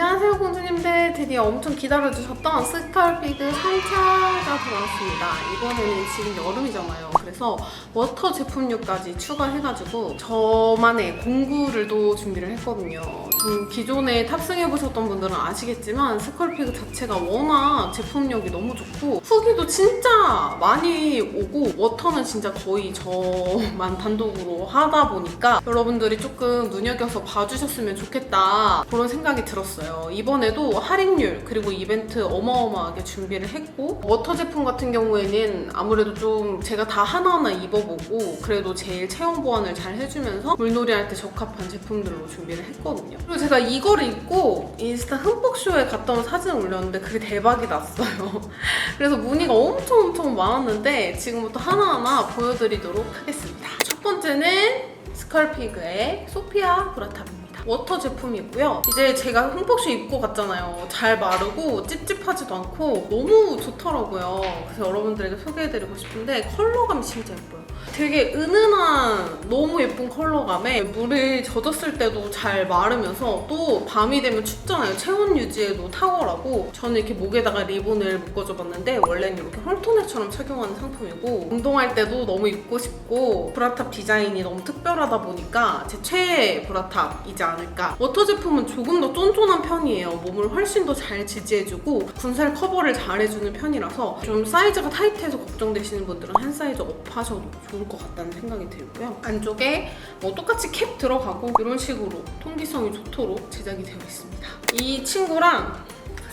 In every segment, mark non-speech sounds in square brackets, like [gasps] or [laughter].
안녕하세요 공주님 들 드디어 엄청 기다려주셨던 스컬피드 3차가 돌아왔습니다. 이번에는 지금 여름이잖아요. 그래서 워터 제품류까지 추가해가지고 저만의 공구를 또 준비를 했거든요. 좀 기존에 탑승해보셨던 분들은 아시겠지만 스컬피드 자체가 워낙 제품력이 너무 좋고 후기도 진짜 많이 오고 워터는 진짜 거의 저만 단독으로 하다 보니까 여러분들이 조금 눈여겨서 봐주셨으면 좋겠다 그런 생각이 들었어요. 이번에도 할인율 그리고 이벤트 어마어마하게 준비를 했고 워터 제품 같은 경우에는 아무래도 좀 제가 다 하나하나 입어보고 그래도 제일 체형 보완을 잘 해주면서 물놀이 할 때 적합한 제품들로 준비를 했거든요. 그리고 제가 이거를 입고 인스타 흠뻑쇼에 갔다 온 사진을 올렸는데 그게 대박이 났어요. [laughs] 그래서 문의가 엄청 엄청 많았는데 지금부터 하나하나 보여드리도록 하겠습니다. 첫 번째는 스컬피그의 소피아 브라탑입니다. 워터 제품이고요. 이제 제가 흠뻑쇼 입고 갔잖아요. 잘 마르고 찝찝하지도 않고 너무 좋더라고요. 그래서 여러분들에게 소개해드리고 싶은데 컬러감이 진짜 예뻐요. 되게 은은한 너무 예쁜 컬러감에 물을 젖었을 때도 잘 마르면서 또 밤이 되면 춥잖아요. 체온 유지에도 탁월하고 저는 이렇게 목에다가 리본을 묶어줘 봤는데 원래는 이렇게 헐톤액처럼 착용하는 상품이고 운동할 때도 너무 입고 싶고 브라탑 디자인이 너무 특별하다 보니까 제 최애 브라탑이지 않을까. 워터 제품은 조금 더 쫀쫀한 편이에요. 몸을 훨씬 더 잘 지지해주고 군살 커버를 잘 해주는 편이라서 좀 사이즈가 타이트해서 걱정되시는 분들은 한 사이즈 업 하셔도 좋을 것 같다는 생각이 들고요. 안쪽에 뭐 똑같이 캡 들어가고 이런 식으로 통기성이 좋도록 제작이 되어 있습니다. 이 친구랑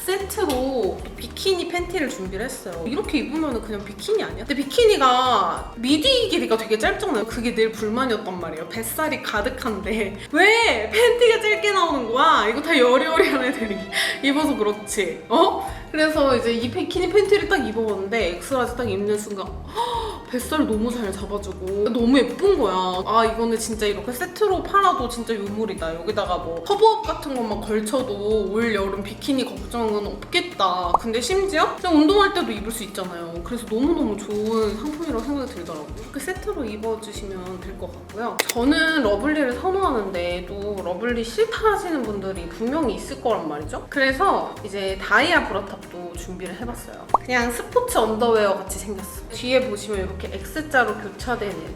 세트로 비키니 팬티를 준비를 했어요. 이렇게 입으면 그냥 비키니 아니야? 근데 비키니가 미디 길이가 되게 짧잖아요. 그게 늘 불만이었단 말이에요. 뱃살이 가득한데 [laughs] 왜 팬티가 짧게 나오는 거야? 이거 다 여리여리한 애들이 [laughs] 입어서 그렇지. 어? 그래서 이제 이 비키니 팬티를 딱 입어봤는데 엑스라지 딱 입는 순간 헉, [gasps] 뱃살 너무 잘 잡아주고 너무 예쁜 거야. 아 이거는 진짜 이렇게 세트로 팔아도 진짜 유물이다. 여기다가 뭐 커버업 같은 것만 걸쳐도 올 여름 비키니 걱정은 없겠다. 근데 심지어 그냥 운동할 때도 입을 수 있잖아요. 그래서 너무너무 좋은 상품이라고 생각이 들더라고요. 이렇게 세트로 입어주시면 될 것 같고요. 저는 러블리를 선호하는데 또 러블리 싫다 하시는 분들이 분명히 있을 거란 말이죠. 그래서 이제 다이아 브라탑 도 준비를 해봤어요. 그냥 스포츠 언더웨어 같이 생겼어. 뒤에 보시면 이렇게 X자로 교차되는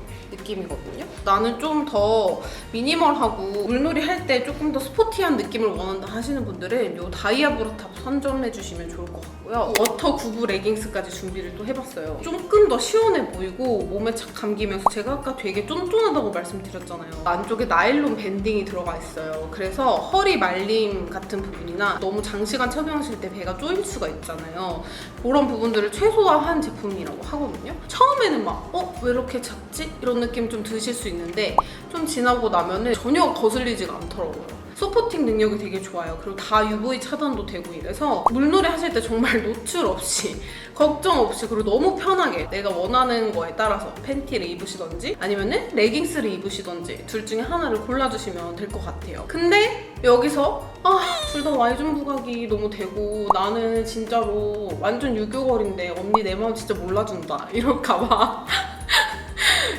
느낌이거든요. 나는 좀 더 미니멀하고 물놀이 할 때 조금 더 스포티한 느낌을 원한다 하시는 분들은 이 다이아 브라탑 선점해 주시면 좋을 것 같고요. 워터 구구 레깅스까지 준비를 또 해봤어요. 조금 더 시원해 보이고 몸에 착 감기면서 제가 아까 되게 쫀쫀하다고 말씀드렸잖아요. 안쪽에 나일론 밴딩이 들어가 있어요. 그래서 허리 말림 같은 부분이나 너무 장시간 착용하실 때 배가 쪼일 수가 있잖아요. 그런 부분들을 최소화한 제품이라고 하거든요. 처음에는 막, 어? 왜 이렇게 작지? 이런 느낌 좀 드실 수 있는데 좀 지나고 나면은 전혀 거슬리지가 않더라고요. 서포팅 능력이 되게 좋아요. 그리고 다 UV 차단도 되고 이래서 물놀이 하실 때 정말 [laughs] 노출 없이 걱정 없이 그리고 너무 편하게 내가 원하는 거에 따라서 팬티를 입으시던지 아니면은 레깅스를 입으시던지 둘 중에 하나를 골라주시면 될 것 같아요. 근데 여기서 아, 둘다 Y존 부각이 너무 되고 나는 진짜로 완전 유교걸인데 언니 내 마음 진짜 몰라준다 이럴까봐 [laughs]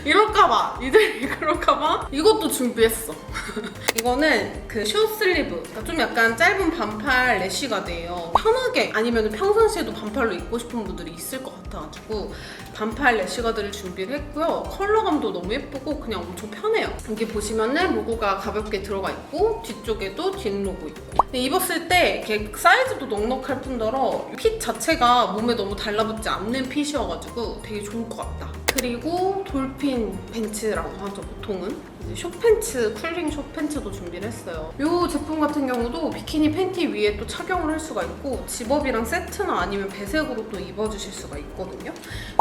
이럴까봐. 이들이 [laughs] 그럴까봐. 이것도 준비했어. [laughs] 이거는 그 숏슬리브. 그러니까 좀 약간 짧은 반팔 래쉬가드예요. 편하게 아니면 평상시에도 반팔로 입고 싶은 분들이 있을 것 같아가지고 반팔 래쉬가드를 준비를 했고요. 컬러감도 너무 예쁘고 그냥 엄청 편해요. 여기 보시면은 로고가 가볍게 들어가 있고 뒤쪽에도 뒷 로고 있고. 근데 입었을 때 사이즈도 넉넉할 뿐더러 핏 자체가 몸에 너무 달라붙지 않는 핏이어가지고 되게 좋을 것 같다 그리고 돌핀 벤츠라고 하죠 보통은. 이제 숏팬츠 쿨링 숏팬츠도 준비를 했어요. 이 제품 같은 경우도 비키니 팬티 위에 또 착용을 할 수가 있고 집업이랑 세트나 아니면 배색으로 또 입어주실 수가 있거든요.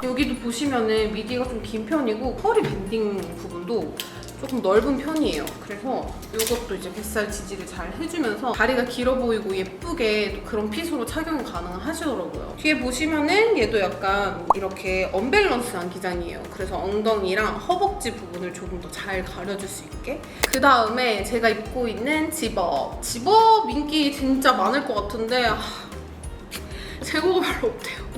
여기도 보시면은 미디가 좀 긴 편이고 허리 밴딩 부분도 조금 넓은 편이에요. 그래서 이것도 이제 뱃살 지지를 잘 해주면서 다리가 길어 보이고 예쁘게 또 그런 핏으로 착용 가능하시더라고요. 뒤에 보시면은 얘도 약간 이렇게 언밸런스한 기장이에요. 그래서 엉덩이랑 허벅지 부분을 조금 더 잘 가려줄 수 있게. 그 다음에 제가 입고 있는 집업. 집업 인기 진짜 많을 것 같은데 하, 재고가 별로 없대요.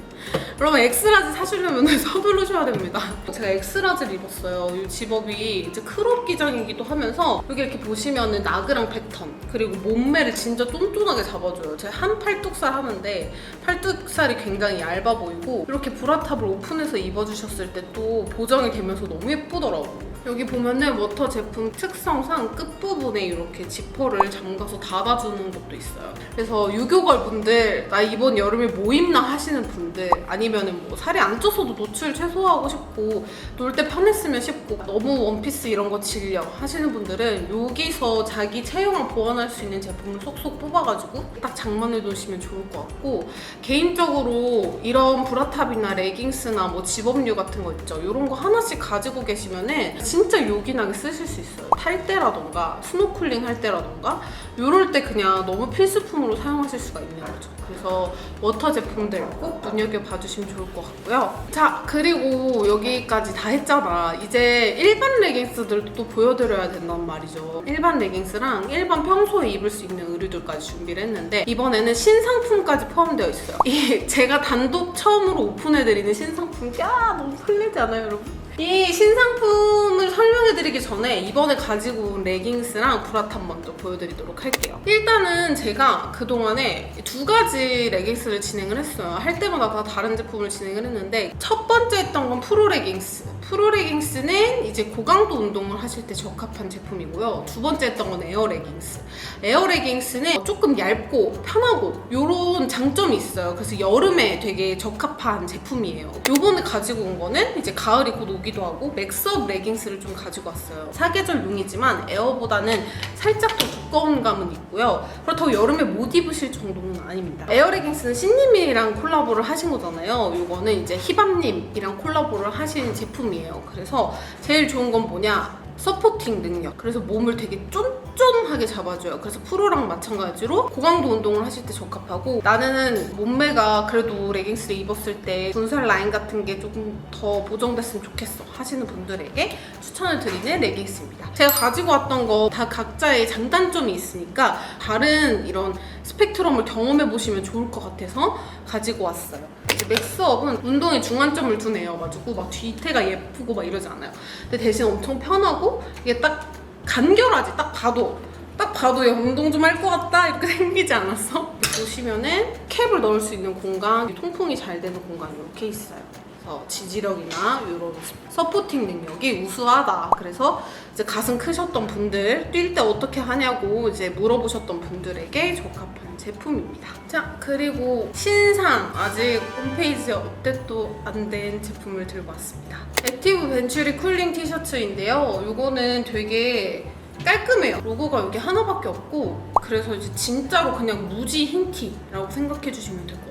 여러분 엑스라지 사시려면 [laughs] 서두르셔야 됩니다. 제가 엑스라지를 입었어요. 이 집업이 이제 크롭 기장이기도 하면서 여기 이렇게 보시면은 나그랑 패턴 그리고 몸매를 진짜 쫀쫀하게 잡아줘요. 제가 한 팔뚝살 하는데 팔뚝살이 굉장히 얇아 보이고 이렇게 브라탑을 오픈해서 입어주셨을 때 또 보정이 되면서 너무 예쁘더라고. 여기 보면은 워터 제품 특성상 끝부분에 이렇게 지퍼를 잠가서 닫아주는 것도 있어요. 그래서 유교걸 분들, 나 이번 여름에 뭐 입나 하시는 분들, 아니면은 뭐 살이 안 쪄서도 노출 최소화하고 싶고, 놀 때 편했으면 싶고, 너무 원피스 이런 거 질려 하시는 분들은 여기서 자기 체형을 보완할 수 있는 제품을 속속 뽑아가지고 딱 장만해 두시면 좋을 것 같고, 개인적으로 이런 브라탑이나 레깅스나 뭐 집업류 같은 거 있죠. 이런 거 하나씩 가지고 계시면은 진짜 요긴하게 쓰실 수 있어요. 탈 때라던가 스노클링 할 때라던가 이럴 때 그냥 너무 필수품으로 사용하실 수가 있는 거죠. 그래서 워터 제품들 꼭 눈여겨봐 주시면 좋을 것 같고요. 자, 그리고 여기까지 다 했잖아. 이제 일반 레깅스들도 또 보여드려야 된단 말이죠. 일반 레깅스랑 일반 평소에 입을 수 있는 의류들까지 준비를 했는데 이번에는 신상품까지 포함되어 있어요. 이 제가 단독 처음으로 오픈해드리는 신상품, 야 너무 설레지 않아요, 여러분? 이 신상품을 설명해드리기 전에 이번에 가지고 온 레깅스랑 브라탑 먼저 보여드리도록 할게요. 일단은 제가 그동안에 두 가지 레깅스를 진행을 했어요. 할 때마다 다 다른 제품을 진행을 했는데 첫 번째 했던 건 프로 레깅스. 프로 레깅스는 이제 고강도 운동을 하실 때 적합한 제품이고요. 두 번째 했던 건 에어 레깅스. 에어 레깅스는 조금 얇고 편하고 이런 장점이 있어요. 그래서 여름에 되게 적합한 제품이에요. 요번에 가지고 온 거는 이제 가을이 곧 오기도 하고 맥스업 레깅스를 좀 가지고 왔어요. 사계절 용이지만 에어보다는 살짝 더 두꺼운 감은 있고요. 그렇다고 여름에 못 입으실 정도는 아닙니다. 에어 레깅스는 신님이랑 콜라보를 하신 거잖아요. 요거는 이제 히밤님이랑 콜라보를 하신 제품이에요. 그래서 제일 좋은 건 뭐냐? 서포팅 능력. 그래서 몸을 되게 쫀 쫀하게 잡아줘요. 그래서 프로랑 마찬가지로 고강도 운동을 하실 때 적합하고 나는 몸매가 그래도 레깅스를 입었을 때 분살 라인 같은 게 조금 더 보정됐으면 좋겠어 하시는 분들에게 추천을 드리는 레깅스입니다. 제가 가지고 왔던 거 다 각자의 장단점이 있으니까 다른 이런 스펙트럼을 경험해 보시면 좋을 것 같아서 가지고 왔어요. 맥스업은 운동에 중간점을 둔 애여가지고 막 뒤태가 예쁘고 막 이러지 않아요. 근데 대신 엄청 편하고 이게 딱 간결하지. 딱 봐도 딱 봐도 야 운동 좀 할 것 같다 이렇게 [laughs] 생기지 않았어? 보시면은 캡을 넣을 수 있는 공간, 통풍이 잘 되는 공간이 이렇게 있어요. 그래서 지지력이나 이런 서포팅 능력이 우수하다. 그래서 이제 가슴 크셨던 분들 뛸 때 어떻게 하냐고 이제 물어보셨던 분들에게 적합한 제품입니다. 자 그리고 신상 아직 홈페이지에 업데이트도 안 된 제품을 들고 왔습니다. 액티브 벤츄리 쿨링 티셔츠인데요. 이거는 되게 깔끔해요. 로고가 여기 하나밖에 없고 그래서 이제 진짜로 그냥 무지 흰 티라고 생각해 주시면 될 것 같아요.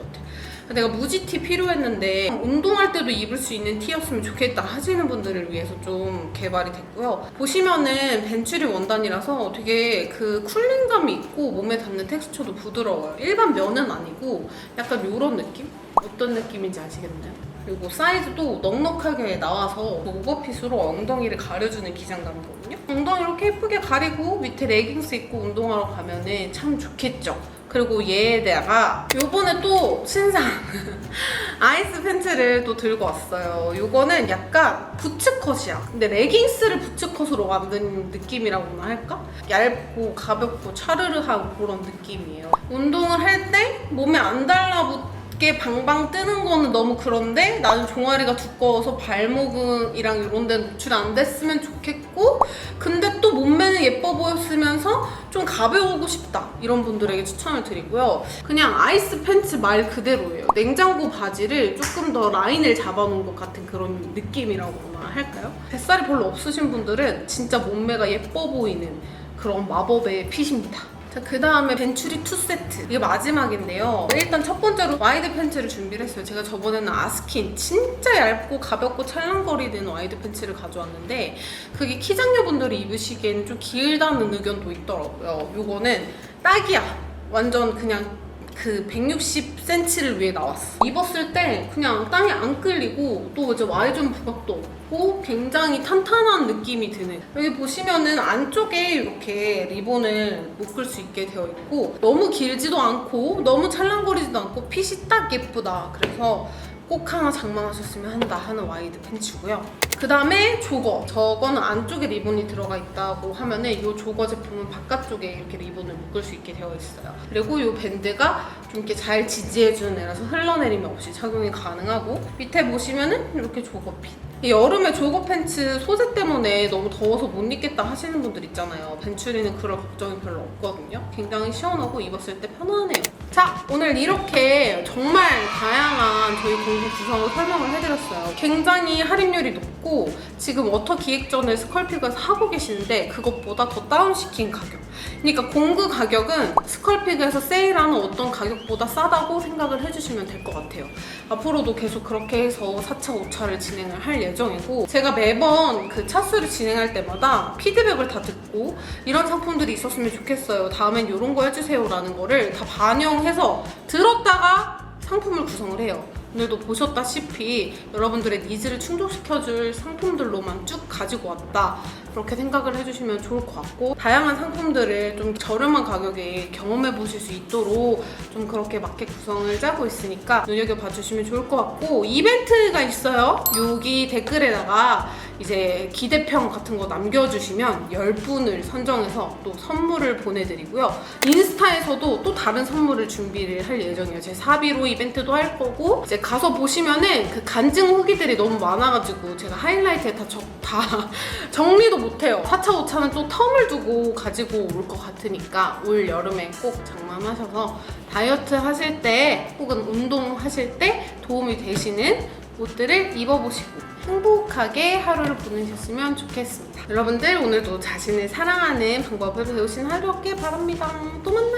내가 무지 티 필요했는데 운동할 때도 입을 수 있는 티였으면 좋겠다 하시는 분들을 위해서 좀 개발이 됐고요. 보시면은 벤츄리 원단이라서 되게 그 쿨링감이 있고 몸에 닿는 텍스처도 부드러워요. 일반 면은 아니고 약간 이런 느낌? 어떤 느낌인지 아시겠나요? 그리고 사이즈도 넉넉하게 나와서 오버핏으로 엉덩이를 가려주는 기장감이거든요. 엉덩이 이렇게 예쁘게 가리고 밑에 레깅스 입고 운동하러 가면 은 참 좋겠죠. 그리고 얘에다가 요번에 또 신상 [laughs] 아이스 팬츠를 또 들고 왔어요. 요거는 약간 부츠컷이야. 근데 레깅스를 부츠컷으로 만든 느낌이라고나 할까? 얇고 가볍고 차르르하고 그런 느낌이에요. 운동을 할 때 몸에 안 달라붙 게 방방 뜨는 거는 너무 그런데 나는 종아리가 두꺼워서 발목이랑 이런 데는 노출 안 됐으면 좋겠고 근데 또 몸매는 예뻐 보였으면서 좀 가벼우고 싶다. 이런 분들에게 추천을 드리고요. 그냥 아이스 팬츠 말 그대로예요. 냉장고 바지를 조금 더 라인을 잡아놓은 것 같은 그런 느낌이라고나 할까요? 뱃살이 별로 없으신 분들은 진짜 몸매가 예뻐 보이는 그런 마법의 핏입니다 자, 그 다음에 벤츄리 2세트. 이게 마지막인데요. 일단 첫 번째로 와이드 팬츠를 준비를 했어요. 제가 저번에는 아스킨 진짜 얇고 가볍고 찰랑거리는 와이드 팬츠를 가져왔는데 그게 키장녀분들이 입으시기에는 좀 길다는 의견도 있더라고요. 요거는 딱이야. 완전 그냥 그 160cm를 위해 나왔어. 입었을 때 그냥 땅에 안 끌리고 또 이제 와이전 부각도 없고 굉장히 탄탄한 느낌이 드는. 여기 보시면은 안쪽에 이렇게 리본을 묶을 수 있게 되어 있고 너무 길지도 않고 너무 찰랑거리지도 않고 핏이 딱 예쁘다. 그래서 꼭 하나 장만하셨으면 한다 하는 와이드 팬츠고요. 그 다음에 조거. 저거는 안쪽에 리본이 들어가 있다고 하면은 이 조거 제품은 바깥쪽에 이렇게 리본을 묶을 수 있게 되어 있어요. 그리고 이 밴드가 좀 이렇게 잘 지지해주는 애라서 흘러내림이 없이 착용이 가능하고 밑에 보시면은 이렇게 조거 핏. 이 여름에 조거 팬츠 소재 때문에 너무 더워서 못 입겠다 하시는 분들 있잖아요. 벤츄리는 그럴 걱정이 별로 없거든요. 굉장히 시원하고 입었을 때 편안해요. 자, 오늘 이렇게 정말 다양한 저희 공구 구성을 설명을 해드렸어요. 굉장히 할인율이 높고 지금 워터 기획전을 스컬피그에서 하고 계시는데 그것보다 더 다운시킨 가격. 그러니까 공구 가격은 스컬피그에서 세일하는 어떤 가격보다 싸다고 생각을 해주시면 될 것 같아요. 앞으로도 계속 그렇게 해서 4차, 5차를 진행을 할 예정이고 제가 매번 그 차수를 진행할 때마다 피드백을 다 듣고 이런 상품들이 있었으면 좋겠어요. 다음엔 이런 거 해주세요 라는 거를 다 반영해서 들었다가 상품을 구성을 해요. 오늘도 보셨다시피 여러분들의 니즈를 충족시켜줄 상품들로만 쭉 가지고 왔다. 그렇게 생각을 해주시면 좋을 것 같고 다양한 상품들을 좀 저렴한 가격에 경험해 보실 수 있도록 좀 그렇게 마켓 구성을 짜고 있으니까 눈여겨 봐 주시면 좋을 것 같고 이벤트가 있어요. 여기 댓글에다가 이제 기대평 같은 거 남겨주시면 10분을 선정해서 또 선물을 보내드리고요. 인스타에서도 또 다른 선물을 준비를 할 예정이에요. 제 사비로 이벤트도 할 거고 이제 가서 보시면은 그 간증 후기들이 너무 많아가지고 제가 하이라이트에 다, 적, 다 [laughs] 정리도 못해요. 4차, 5차는 또 텀을 두고 가지고 올 것 같으니까 올 여름에 꼭 장만하셔서 다이어트 하실 때 혹은 운동하실 때 도움이 되시는 옷들을 입어보시고 행복하게 하루를 보내셨으면 좋겠습니다. 여러분들 오늘도 자신을 사랑하는 방법을 배우신 하루 였길 바랍니다. 또 만나요.